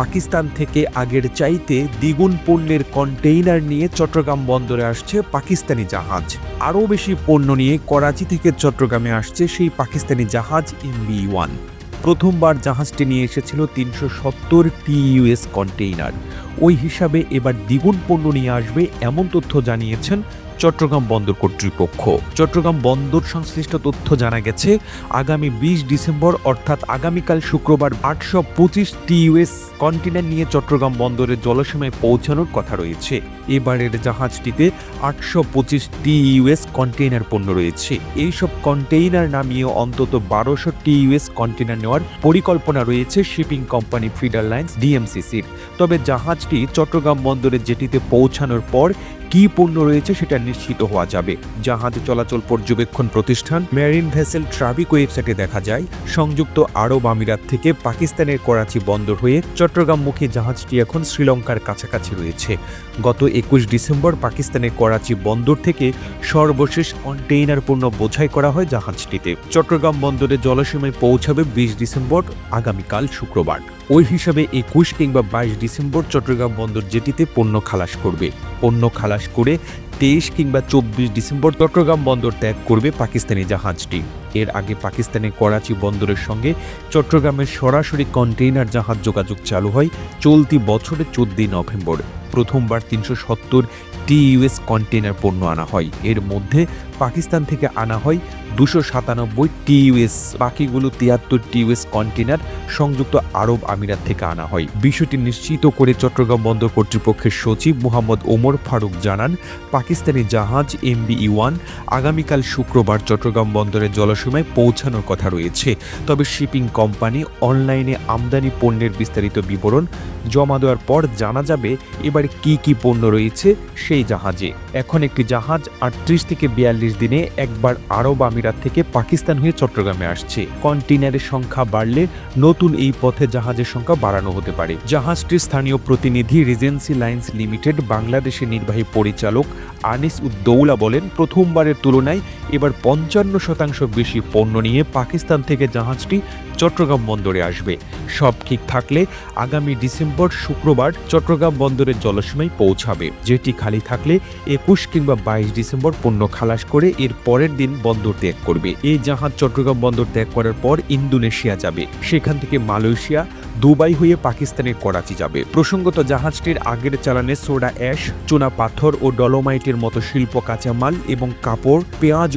পাকিস্তান থেকে আগের চাইতে দ্বিগুণ পণ্যের কন্টেইনার নিয়ে চট্টগ্রাম বন্দরে আসছে পাকিস্তানি জাহাজ। আরও বেশি পণ্য নিয়ে করাচি থেকে চট্টগ্রামে আসছে সেই পাকিস্তানি জাহাজ এমবি ওয়ান। প্রথমবার জাহাজটি নিয়ে এসেছিল তিনশো সত্তর টিইউএস কন্টেইনার। ওই হিসাবে এবার দ্বিগুণ পণ্য নিয়ে আসবে এমন তথ্য জানিয়েছেন চট্টগ্রাম বন্দর কর্তৃপক্ষ। চট্টগ্রাম বন্দর সংশ্লিষ্ট তথ্য জানা গেছে, আগামী বিশ ডিসেম্বর, অর্থাৎ আগামীকাল শুক্রবার, আটশো পঁচিশ টিউএস কন্টেনার নিয়ে চট্টগ্রাম বন্দরের জলসীমায় পৌঁছানোর কথা রয়েছে। এবারের জাহাজটিতে আটশো পঁচিশ টিইউএস কন্টেইনার পণ্য রয়েছে। এইসব কন্টেইনার নামিয়ে অন্তত বারোশো টিইউএস কন্টেইনার নেওয়ার পরিকল্পনা রয়েছে শিপিং কোম্পানি ফিডার লাইন্স ডিএমসিসির। তবে জাহাজটি চট্টগ্রাম বন্দরের জেটিতে পৌঁছানোর পর কি পণ্য রয়েছে সেটা নিশ্চিত হওয়া যাবে। জাহাজ চলাচল পর্যবেক্ষণ প্রতিষ্ঠান মেরিন ভেসেল ট্রাফিক ওয়েবসাইটে দেখা যায়, সংযুক্ত আরব আমিরাত থেকে পাকিস্তানের করাচি বন্দর হয়ে চট্টগ্রামমুখী জাহাজটি এখন শ্রীলঙ্কার কাছাকাছি রয়েছে। গত একুশ ডিসেম্বর পাকিস্তানের করাচি বন্দর থেকে সর্বশেষ কন্টেইনার পণ্য বোঝাই করা হয় জাহাজটিতে। চট্টগ্রাম বন্দরে জলসীমায় পৌঁছাবে বিশ ডিসেম্বর, আগামীকাল শুক্রবার। ওই হিসাবে একুশ কিংবা বাইশ ডিসেম্বর চট্টগ্রাম বন্দর জেটিতে পণ্য খালাস করবে। পণ্য খালাস করে তেইশ কিংবা চব্বিশ ডিসেম্বর চট্টগ্রাম বন্দর ত্যাগ করবে পাকিস্তানি জাহাজটি। এর আগে পাকিস্তানের করাচি বন্দরের সঙ্গে চট্টগ্রামের সরাসরি কন্টেইনার জাহাজ যোগাযোগ চালু হয় চলতি বছরের চোদ্দই নভেম্বর। প্রথমবার তিনশো সত্তর টিইউএস কন্টেইনার পণ্য আনা হয়। এর মধ্যে পাকিস্তান থেকে আনা হয় দুশো সাতানব্বই টিইউএস বাকিগুলো তিয়াত্তর টিইউএস কন্টেনার সংযুক্ত আরব আমিরাত থেকে আনা হয়। বিষয়টি নিশ্চিত করে চট্টগ্রাম বন্দর কর্তৃপক্ষের সচিব মোহাম্মদ ওমর ফারুক জানান, পাকিস্তানি জাহাজ এমবি ওয়ান আগামীকাল শুক্রবার চট্টগ্রাম বন্দরের জলসীমায় পৌঁছানোর কথা রয়েছে। তবে শিপিং কোম্পানি অনলাইনে আমদানি পণ্যের বিস্তারিত বিবরণ জমা দেওয়ার পর জানা যাবে এবার কি কি পণ্য রয়েছে সেই জাহাজে। এখন একটি জাহাজ আটত্রিশ থেকে বিয়াল্লিশ দিনে একবার আরব আমিরাত থেকে পাকিস্তান হয়ে চট্টগ্রামে আসছে। কন্টেইনারের সংখ্যা বাড়লে নতুন এই পথে জাহাজের সংখ্যা বাড়ানো হতে পারে। জাহাজটির স্থানীয় প্রতিনিধি রিজেন্সি লাইন্স লিমিটেড বাংলাদেশের নির্বাহী পরিচালক আনিস উদ্দৌলা বলেন, প্রথমবারের তুলনায় এবার পঞ্চান্ন শতাংশ বেশি পণ্য নিয়ে পাকিস্তান থেকে জাহাজটি চট্টগ্রাম বন্দরে আসবে। সব ঠিক থাকলে আগামী ডিসেম্বর, শুক্রবার চট্টগ্রাম বন্দরের জলসীমায় পৌঁছাবে। যেটি খালি থাকলে একুশ কিংবা বাইশ ডিসেম্বর পণ্য খালাস করে এর পরের দিন বন্দর ত্যাগ করবে। এই জাহাজ চট্টগ্রাম বন্দর ত্যাগ করার পর ইন্দোনেশিয়া যাবে। সেখান থেকে মালয়েশিয়া, দুবাই হয়ে পাকিস্তানের করাচি যাবে। প্রসঙ্গত জাহাজটির আগের চালানে সোডা অ্যাশ, চুনা পাথর ও ডলোমাইটের মতো শিল্প কাঁচামাল এবং কাপড়, পেঁয়াজ